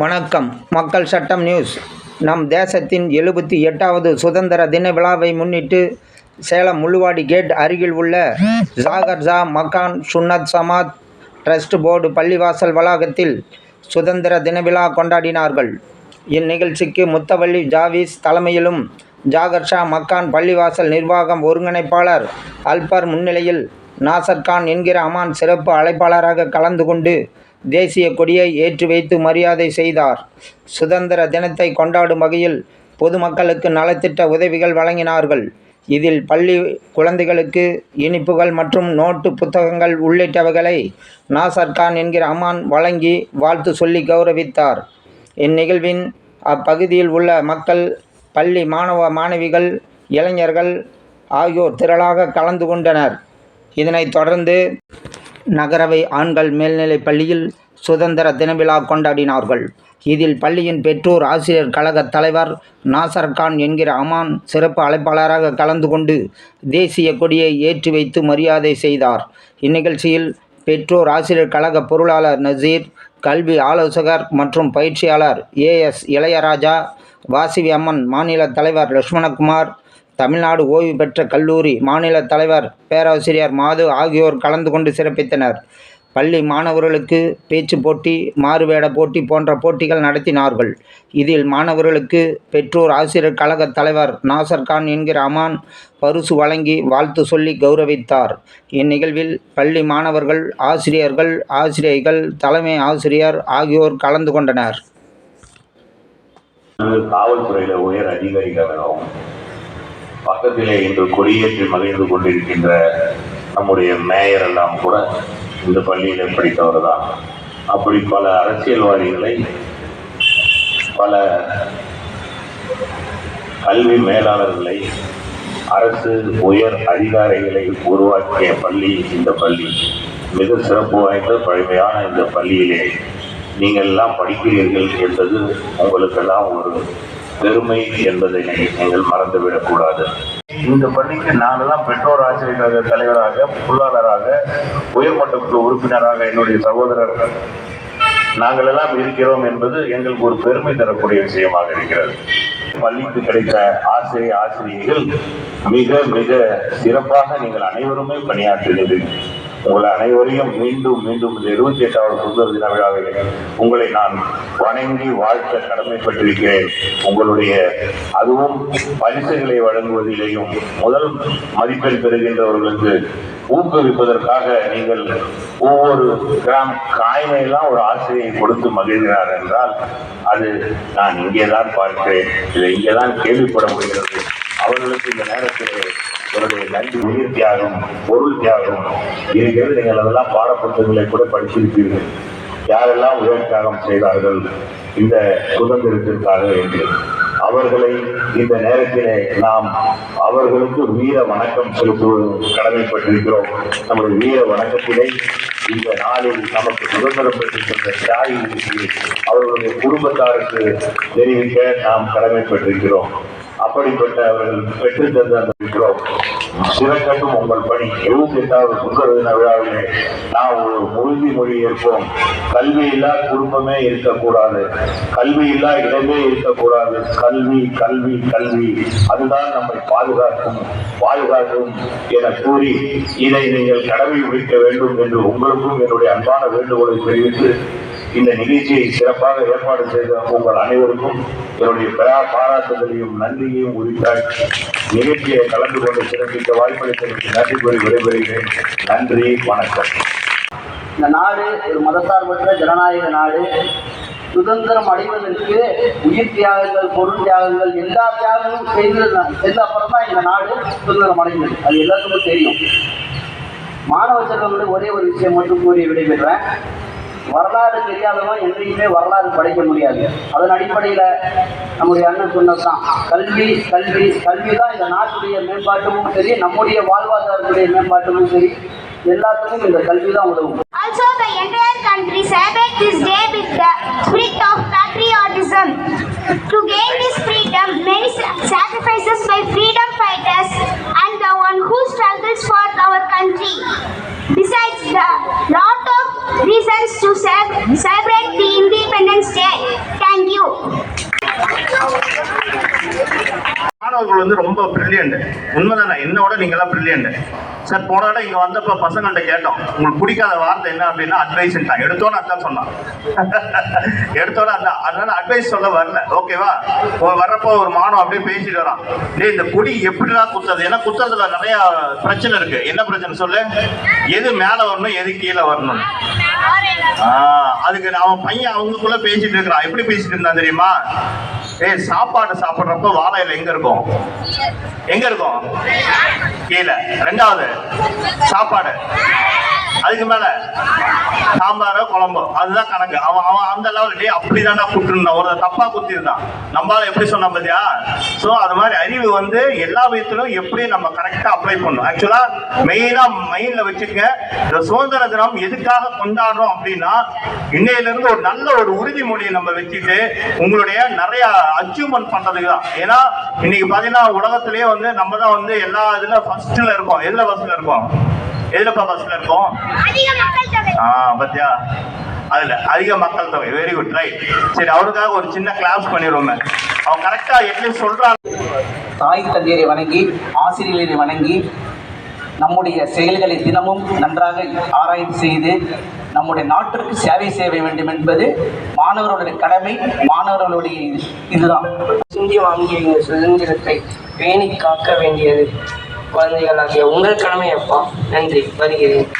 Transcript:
வணக்கம். மக்கள் சட்டம் நியூஸ். நம் தேசத்தின் எழுபத்தி எட்டாவது சுதந்திர தின விழாவை முன்னிட்டு சேலம் முள்ளுவாடி கேட் அருகில் உள்ள ஜாகர்ஜா மக்கான் சுன்னத் சமாத் ட்ரஸ்ட் போர்டு பள்ளிவாசல் வளாகத்தில் சுதந்திர தின விழா கொண்டாடினார்கள். இந்நிகழ்ச்சிக்கு முத்தவள்ளி ஜாவிஸ் தலைமையிலும் ஜாகர்ஷா மக்கான் பள்ளிவாசல் நிர்வாகம் ஒருங்கிணைப்பாளர் அல்பர் முன்னிலையில் நாசர் கான் என்கிற அமான் சிறப்பு அழைப்பாளராக கலந்து கொண்டு தேசிய கொடியை ஏற்றி வைத்து மரியாதை செய்தார். சுதந்திர தினத்தை கொண்டாடும் வகையில் பொதுமக்களுக்கு நலத்திட்ட உதவிகள் வழங்கினார்கள். இதில் பள்ளி குழந்தைகளுக்கு இனிப்புகள் மற்றும் நோட்டு புத்தகங்கள் உள்ளிட்டவைகளை நாசர் கான் என்கிற அம்மான் வழங்கி வாழ்த்து சொல்லி கௌரவித்தார். இந்நிகழ்வின் அப்பகுதியில் உள்ள மக்கள் பள்ளி மாணவ மாணவிகள் இளைஞர்கள் ஆகியோர் திரளாக கலந்து கொண்டனர். இதனைத் தொடர்ந்து நகரவை ஆண்கள் மேல்நிலைப் பள்ளியில் சுதந்திர தினவிழா கொண்டாடினார்கள். இதில் பள்ளியின் பெற்றோர் ஆசிரியர் கழக தலைவர் நாசர் கான் என்கிற அமான் சிறப்பு அழைப்பாளராக கலந்து கொண்டு தேசிய கொடியை ஏற்றி வைத்து மரியாதை செய்தார். இந்நிகழ்ச்சியில் பெற்றோர் ஆசிரியர் கழக பொருளாளர் நசீர் கல்வி ஆலோசகர் மற்றும் பயிற்சியாளர் ஏஎஸ் இளையராஜா வாசிவி அம்மன் மாநில தலைவர் லட்சுமணகுமார் தமிழ்நாடு ஓய்வு பெற்ற கல்லூரி மாநில தலைவர் பேராசிரியர் மாது ஆகியோர் கலந்து கொண்டு சிறப்பித்தனர். பள்ளி மாணவர்களுக்கு பேச்சு போட்டி மாறுவேட போட்டி போன்ற போட்டிகள் நடத்தினார்கள். இதில் மாணவர்களுக்கு பெற்றோர் ஆசிரியர் கழக தலைவர் நாசர் கான் என்கிற அமான் பரிசு வழங்கி வாழ்த்து சொல்லி கௌரவித்தார். இந்நிகழ்வில் பள்ளி மாணவர்கள் ஆசிரியர்கள் ஆசிரியைகள் தலைமை ஆசிரியர் ஆகியோர் கலந்து கொண்டனர். காவல்துறையில் உயர் அதிகாரிகளாகவும் பக்கத்திலே இன்று கொடியேற்றி மகிழ்ந்து கொண்டிருக்கின்ற நம்முடைய மேயர் எல்லாம் கூட இந்த பள்ளியில படித்தவர் தான். அப்படி பல அரசியல்வாதிகளை பல கல்வி மேலாளர்களை அரசு உயர் அதிகாரிகளை உருவாக்கிய பள்ளி இந்த பள்ளி. மிக சிறப்பு வாய்ந்த பழமையான இந்த பள்ளியிலே நீங்கள் எல்லாம் படிக்கிறீர்கள் என்பது உங்களுக்கெல்லாம் ஒரு பெருமை என்பதை நீங்கள் மறந்துவிடக்கூடாது. இந்த பள்ளிக்கு நாங்கள்லாம் பெற்றோர் ஆசிரியராக தலைவராக பொருளாளராக உயர்மட்ட குழு உறுப்பினராக என்னுடைய சகோதரர் நாங்கள் எல்லாம் இருக்கிறோம் என்பது எங்களுக்கு ஒரு பெருமை தரக்கூடிய விஷயமாக இருக்கிறது. பள்ளிக்கு கிடைத்த ஆசிரிய ஆசிரியர்கள் மிக மிக சிறப்பாக நீங்கள் அனைவருமே பணியாற்றுகிறீர்கள் உங்கள் அனைவரையும் மீண்டும் மீண்டும் இந்த இருபத்தி எட்டாவது சுதந்திர தின விழாவில் உங்களை நான் வணங்கி வாழ்த்த கடமைப்பட்டிருக்கிறேன். உங்களுடைய அதுவும் பரிசுகளை வழங்குவதிலேயும் முதல் மதிப்பெண் பெறுகின்றவர்களுக்கு ஊக்குவிப்பதற்காக நீங்கள் ஒவ்வொரு கிராம் காய்மையெல்லாம் ஒரு ஆசிரியை கொடுத்து மகிழ்கிறார் என்றால் அது நான் இங்கேதான் பார்க்கிறேன். இதை இங்கேதான் கேள்விப்பட முடிகிறது. அவர்களுக்கு இந்த நேரத்தில் என்னுடைய நன்றி உயிர் தியாகம் பொருள் தியாகம். இருக்கிறது நீங்கள் அதெல்லாம் பாடப்புத்தகங்களை கூட படிச்சிருக்கீர்கள் யாரெல்லாம் உயர் தியாகம் செய்தார்கள்? இந்த சுதந்திரத்திற்காக என்று அவர்களை இந்த நேரத்திலே நாம் அவர்களுக்கு வீர வணக்கம் செலுத்துவதும் கடமைப்பட்டிருக்கிறோம். நம்முடைய வீர வணக்கத்திலே இந்த நாளில் நமக்கு சுதந்திரம் பெற்றிருக்கின்ற தியாகிகளுக்கு அவர்களுடைய குடும்பத்தாருக்கு தெரிவிக்க நாம் கடமைப்பட்டிருக்கிறோம். அப்படிப்பட்ட அவர்கள் பெற்றுத் தந்த அந்த சிறக்கட்டும் உங்கள் பணி. எழுபத்தி எட்டாவது சுந்தர தின விழாவிலே நாம் ஒரு உறுதிமொழி ஏற்போம். கல்வி இல்லா குடும்பமே இருக்கக்கூடாது. கல்வி இல்லா இடமே இருக்கக்கூடாது. கல்வி கல்வி கல்வி. அதுதான் நம்மை பாதுகாக்கும் பாதுகாக்கும் என கூறி இதை நீங்கள் கடமை முடிக்க வேண்டும் என்று உங்களுக்கும் என்னுடைய அன்பான வேண்டுகோளை தெரிவித்து இந்த நிகழ்ச்சியை சிறப்பாக ஏற்பாடு செய்த உங்கள் அனைவருக்கும் என்னுடைய பெரா பாராட்டுதலையும் நன்றியையும் உரித்தாக்கி நிகழ்ச்சியை கலந்து கொண்டு சிறப்பிக்க வாய்ப்பளித்ததற்கு நன்றி கூறி விடைபெறுகிறேன். நன்றி வணக்கம். இந்த நாடு ஒரு மதசார்பற்ற ஜனநாயக நாடு. சுதந்திரம் அடைவதற்கு உயிர் தியாகங்கள் பொருள் தியாகங்கள் எல்லா தியாகங்களும் செய்து செய்த அப்புறம் தான் இந்த நாடு சுதந்திரம் அடைந்தது. அது எல்லாத்துக்கும் தெரியும். மாணவ செல்வங்களுக்கு ஒரே ஒரு விஷயம் மட்டும் கூறி விடைபெறுவேன் வரலாறு தெரியாதவன் என்றைக்குமே வரலாறு படைக்க முடியாது. அதன் அடிப்படையில் நம்முடைய அண்ணன் சொன்னதுதான். கல்வி கல்வி கல்வி தான் இந்த நாட்டுடைய மேம்பாட்டமும் சரி நம்முடைய வாழ்வாதாரத்துடைய மேம்பாட்டமும் சரி எல்லாத்துக்கும் இந்த கல்வி தான் உதவும். Also, the entire country celebrates this day with the spirit of patriotism. To gain reasons to celebrate the Independence Day. Thank you. மாணவர்கள் வந்து ரொம்ப பிரில்லியண்ட் உண்மைதானே? என்னோட நீங்களாம் பிரில்லியண்ட் சார் போன தடவை இங்க வந்தப்ப பசங்கள்ட்ட கேட்டோம். உங்களுக்கு பிடிக்காத வார்த்தை என்ன அப்படின்னா அட்வைஸ்ன்ட்டான் எடுத்தோன்னு அதான் சொன்னான் எடுத்தோன்னு அதான் அதனால அட்வைஸ் சொல்ல வரல. ஓகேவா வர்றப்போ ஒரு மாணவன் அப்படியே பேசிட்டு வரான். டேய் இந்த குடி எப்படிலாம் குத்துறது? ஏன்னா குத்துறதுல நிறைய பிரச்சனை இருக்கு. என்ன பிரச்சனை? சொல்லு. எது மேல வரணும் எது கீழே வரணும் அதுக்கு அவன் பையன் அவங்களுக்குள்ள பேசிட்டு இருக்கிறான். எப்படி பேசிட்டு இருந்தான் தெரியுமா? ஏய் சாப்பாடு சாப்பிடுறப்ப இல எங்க இருக்கும்? எங்க இருக்கும்? கீழே. ரெண்டாவது சாப்பாடு. அதுக்கு மேல சாம்பாரோ குழம்போ. அதுதான் கணக்கு. அவன் அவன் அந்த லெவல் டே அப்படிதான்டா குட்டிருந்தான் ஒரு தப்பா குத்திருந்தான் நம்மளால எப்படி சொன்னா பாத்தியா? ஸோ அது மாதிரி அறிவு வந்து எல்லா விதத்திலும் எப்படி நம்ம கரெக்டா அப்ளை பண்ணணும். ஆக்சுவலா மெயினா மைண்ட்ல வச்சுக்க இந்த சுதந்திர தினம் எதுக்காக கொண்டாடுறோம் அப்படின்னா இன்னையில இருந்து ஒரு நல்ல ஒரு உறுதிமொழியை நம்ம வச்சுட்டு உங்களுடைய நிறைய அச்சீவ்மெண்ட் பண்றதுக்கு தான். ஏன்னா இன்னைக்கு பாத்தீங்கன்னா உலகத்திலேயே வந்து நம்ம தான் வந்து எல்லா இதுல ஃபர்ஸ்ட்ல இருக்கோம். எதுல ஃபர்ஸ்ட்ல இருக்கோம்? எதுலப்பா ஃபர்ஸ்ட்ல இருக்கோம்? அதிக மக்கள் தொகை. ஆ பாத்தியா? அதுல அதிக மக்கள் தொகை. வெரி குட் ரைட் சரி அவருக்காக ஒரு சின்ன கிளாஸ் பண்ணிடுவோமே. அவன் கரெக்டா எப்படி சொல்றான் தாய் தந்தையரை வணங்கி ஆசிரியரை வணங்கி நம்முடைய செயல்களை தினமும் நன்றாக ஆராய்ச்சி செய்து நம்முடைய நாட்டிற்கு சேவை செய்ய வேண்டும் என்பது மாணவர்களுடைய கடமை மாணவர்களுடைய இது- இதுதான். சிந்தி வாங்கிய இந்த சுதந்திரத்தை பேணி காக்க வேண்டியது. குழந்தைகள் ஆகிய உங்கள் கடமை அப்பா நன்றி. வருகிறேன்.